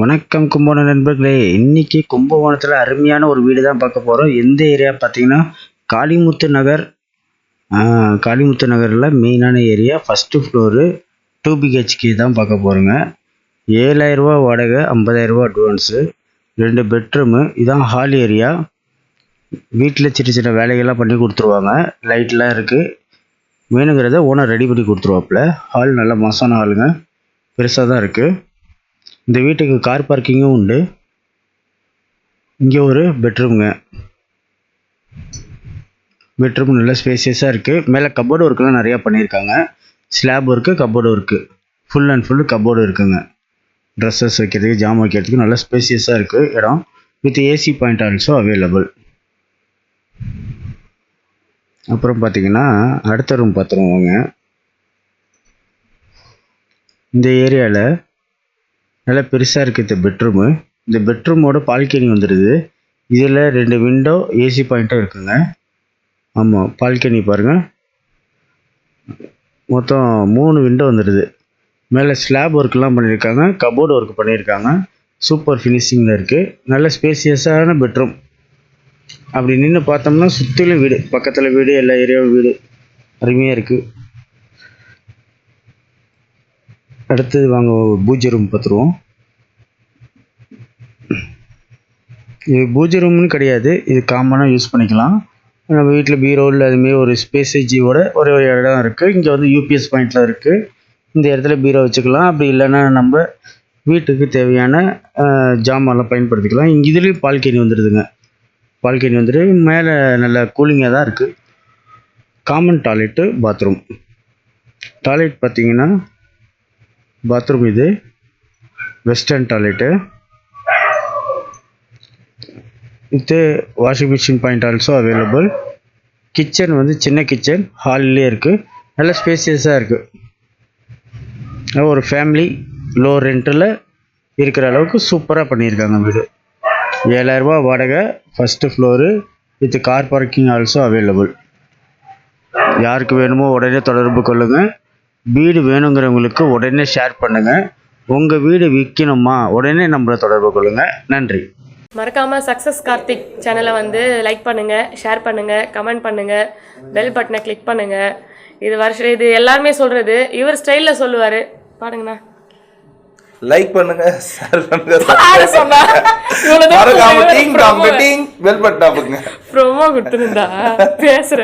வணக்கம் கும்பகோணம் நண்பர்களே. இன்னைக்கு கும்பகோணத்தில் அருமையான ஒரு வீடு தான் பார்க்க போகிறோம் எந்த ஏரியா பார்த்தீங்கன்னா காளிமுத்து நகர். காளிமுத்து நகரில் மெயினான area. First floor two BHK தான் பார்க்க போகிறோங்க ஏழாயிரரூபா வாடகை ஐம்பதாயிரரூபா அட்வான்ஸு ரெண்டு பெட்ரூமு இதான் ஹால் ஏரியா வீட்டில் சின்ன சின்ன வேலைகள்லாம் பண்ணி கொடுத்துருவாங்க. லைட்லாம் இருக்குது வேணுங்கிறத ஓனர் ரெடி பண்ணி கொடுத்துருவாப்புல. ஹால் நல்ல மோசமான ஹாலுங்க பெருசாக தான் இருக்குது இந்த வீட்டுக்கு கார் பார்க்கிங்கும் உண்டு. இங்கே ஒரு பெட்ரூம்ங்க பெட்ரூம் நல்ல ஸ்பேசியஸாக இருக்குது மேலே கபோர்டு ஒர்க்கெலாம் நிறையா பண்ணியிருக்காங்க. Slab work cupboard work full and full cupboard இருக்குங்க. ட்ரெஸ்ஸஸ் வைக்கிறதுக்கு ஜாம் வைக்கிறதுக்கு நல்ல ஸ்பேசியஸாக இருக்குது இடம் with AC point also available அப்புறம் பார்த்தீங்கன்னா அடுத்த ரூம் பார்த்துருவோங்க இந்த ஏரியாவில் நல்லா பெருசாக இருக்குது இந்த பெட்ரூமு இந்த பெட்ரூமோட பால்கனி வந்துடுது இதில் ரெண்டு விண்டோ ஏசி பாயிண்ட்டும் இருக்குங்க. ஆமாம் பால்கனி பாருங்கள் மொத்தம் மூணு விண்டோ வந்துடுது மேலே ஸ்லாப் ஒர்க்லாம் பண்ணியிருக்காங்க கபோர்டு ஒர்க் பண்ணியிருக்காங்க சூப்பர் ஃபினிஷிங்கில் இருக்குது நல்ல ஸ்பேசியஸான பெட்ரூம் அப்படி நின்று பார்த்தோம்னா சுற்றிலும் வீடு. பக்கத்தில் வீடு எல்லா ஏரியாவும் வீடு. அருமையாக இருக்குது அடுத்தது வாங்க பூஜை ரூம் பார்த்துருவோம். இது பூஜை ரூம்னு கிடையாது. இது காமனாக யூஸ் பண்ணிக்கலாம். நம்ம வீட்டில் பீரோவில் அதுமாரி ஒரு ஸ்பேசேஜியோட ஒரு ஒரு இடம் இருக்குது இங்கே வந்து யூபிஎஸ் பாயிண்ட்லாம் இருக்குது இந்த இடத்துல பீரோ வச்சுக்கலாம். அப்படி இல்லைன்னா நம்ம வீட்டுக்கு தேவையான ஜாமான்லாம் பயன்படுத்திக்கலாம். இங்கே இதுலேயும் பால்கனி வந்துடுதுங்க பால்கனி வந்துட்டு மேலே நல்ல கூலிங்காக தான் இருக்குது காமன் டாய்லெட்டு பாத்ரூம் டாய்லெட் பார்த்திங்கன்னா பாத்ரூம் இது. Western toilet with washing machine point also available kitchen வந்து சின்ன கிச்சன் ஹால்லே இருக்குது நல்ல ஸ்பேசியஸாக இருக்குது ஒரு ஃபேமிலி லோ ரெண்ட்டில் இருக்கிற அளவுக்கு சூப்பராக பண்ணியிருக்காங்க வீடு. ஏழாயிரரூபா வாடகை first floor with car parking also available யாருக்கு வேணுமோ உடனே தொடர்பு கொள்ளுங்கள் வீடு வேணுங்கிறவங்களுக்கு உடனே ஷேர் பண்ணுங்கள் உங்கள் வீடு விற்கணுமா உடனே நம்மளை தொடர்பு கொள்ளுங்கள் நன்றி. மறக்காம சக்ஸஸ் கார்த்திக் சேனலை வந்து லைக் பண்ணுங்க ஷேர் பண்ணுங்க கமெண்ட் பண்ணுங்க பெல் பட்டனை கிளிக் பண்ணுங்க. இது வருஷம் இது எல்லாருமே சொல்றது இவர் ஸ்டைல்ல சொல்லுவாரு. பாடுங்கண்ணா. லைக் பண்ணுங்க ஷேர் பண்ணுங்க யாரு சொன்னா? இவ்வளவுதான் மறக்காம டாம் பெல் பட்டன் அமுக்குங்க ப்ரோமோ கொடுத்துருந்தா பேசுறேன்.